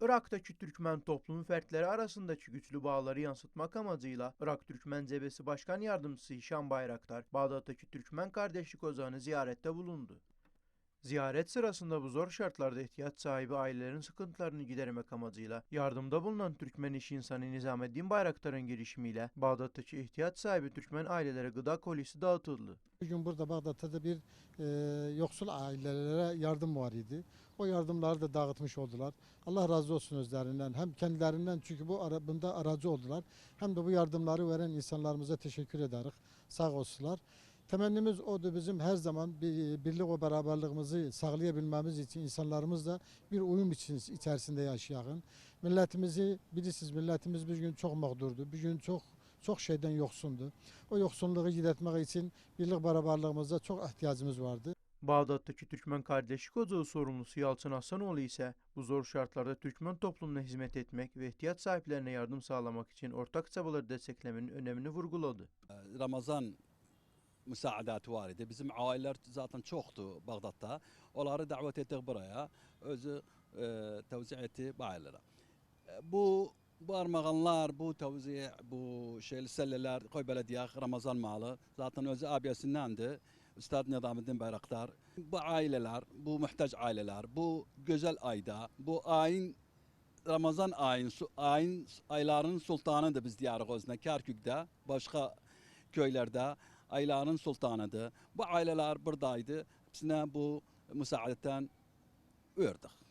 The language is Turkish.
Irak'taki Türkmen toplumu fertleri arasındaki güçlü bağları yansıtmak amacıyla Irak Türkmen Cebesi Başkan Yardımcısı Hişam Bayraktar, Bağdat'taki Türkmen Kardeşlik Ocağı'nı ziyarette bulundu. Ziyaret sırasında bu zor şartlarda ihtiyaç sahibi ailelerin sıkıntılarını gidermek amacıyla yardımda bulunan Türkmen iş insanı Nizamettin Bayraktar'ın girişimiyle Bağdat'taki ihtiyaç sahibi Türkmen ailelere gıda kolisi dağıtıldı. Bugün burada Bağdat'ta da bir e, yoksul ailelere yardım var idi. O yardımları da dağıtmış oldular. Allah razı olsun özlerinden. Hem kendilerinden çünkü bu ara, bunda aracı oldular. Hem de bu yardımları veren insanlarımıza teşekkür ederiz. Sağ olsunlar. Temennimiz odur bizim her zaman bir birlik ve beraberliğimizi sağlayabilmemiz için insanlarımızla bir uyum için içerisinde yaşayalım. Milletimizi bilirsiniz milletimiz bir gün çok mağdurdu. Bir gün çok çok şeyden yoksundu. O yoksunluğu gidertmek için birlik beraberliğimize çok ihtiyacımız vardı. Bağdat'taki Türkmen Kardeşlik Ocağı sorumlusu Yalçın Hassanoğlu ise bu zor şartlarda Türkmen toplumuna hizmet etmek ve ihtiyaç sahiplerine yardım sağlamak için ortak çabaları desteklemenin önemini vurguladı. Ramazan müsaadat var idi. Bizim aileler zaten çoktu Bağdat'ta. Onları davet ettik buraya. Özü e, tevzi etti bu ailelere. E, bu bu armağanlar, bu tevzi, bu şeyli selleler, koy belediye Ramazan malı. Zaten özü abiyesindendi. Üstad Nizamettin Bayraktar. Bu aileler, bu muhtaç aileler, bu güzel ayda, bu ayın Ramazan ayın, ayın aylarının sultanıdır biz Gözne, Kerkük'te, başka köylerde ayların sultanıdır. Bu aileler buradaydı. Hepsine bu müsaadetten verdik.